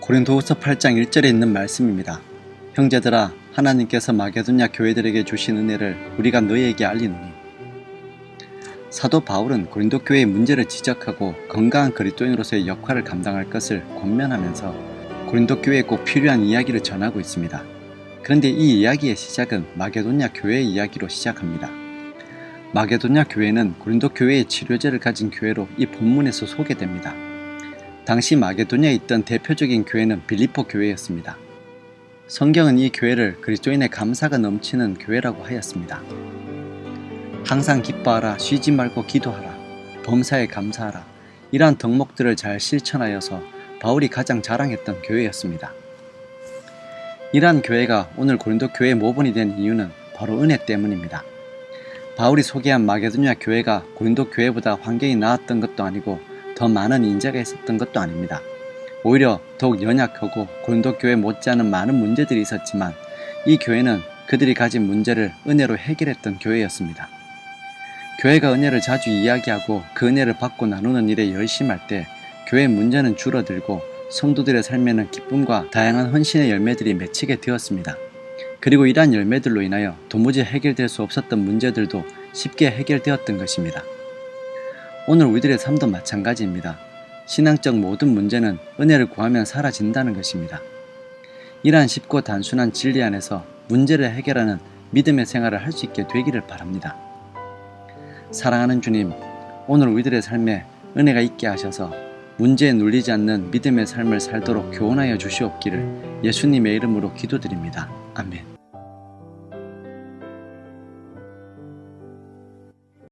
고린도후서 8장 1절에 있는 말씀입니다. 형제들아 하나님께서 마게도냐 교회들에게 주신 은혜를 우리가 너희에게 알리노니 사도 바울은 고린도 교회의 문제를 지적하고 건강한 그리스도인으로서의 역할을 감당할 것을 권면하면서 고린도 교회에 꼭 필요한 이야기를 전하고 있습니다. 그런데 이 이야기의 시작은 마게도냐 교회의 이야기로 시작합니다. 마게도냐 교회는 고린도 교회의 치료제를 가진 교회로 이 본문에서 소개됩니다. 당시 마게도냐에 있던 대표적인 교회는 빌리포 교회였습니다. 성경은 이 교회를 그리스도인의 감사가 넘치는 교회라고 하였습니다. 항상 기뻐하라, 쉬지 말고 기도하라, 범사에 감사하라. 이러한 덕목들을 잘 실천하여서 바울이 가장 자랑했던 교회였습니다. 이러한 교회가 오늘 고린도 교회의 모본이 된 이유는 바로 은혜 때문입니다. 바울이 소개한 마게도냐 교회가 고린도 교회보다 환경이 나았던 것도 아니고 더 많은 인재가 있었던 것도 아닙니다. 오히려 더욱 연약하고 고린도 교회 못지않은 많은 문제들이 있었지만 이 교회는 그들이 가진 문제를 은혜로 해결했던 교회였습니다. 교회가 은혜를 자주 이야기하고 그 은혜를 받고 나누는 일에 열심할 때 교회 문제는 줄어들고 성도들의 삶에는 기쁨과 다양한 헌신의 열매들이 맺히게 되었습니다. 그리고 이러한 열매들로 인하여 도무지 해결될 수 없었던 문제들도 쉽게 해결되었던 것입니다. 오늘 우리들의 삶도 마찬가지입니다. 신앙적 모든 문제는 은혜를 구하면 사라진다는 것입니다. 이러한 쉽고 단순한 진리 안에서 문제를 해결하는 믿음의 생활을 할 수 있게 되기를 바랍니다. 사랑하는 주님, 오늘 우리들의 삶에 은혜가 있게 하셔서 문제에 눌리지 않는 믿음의 삶을 살도록 교훈하여 주시옵기를 예수님의 이름으로 기도드립니다. 아멘.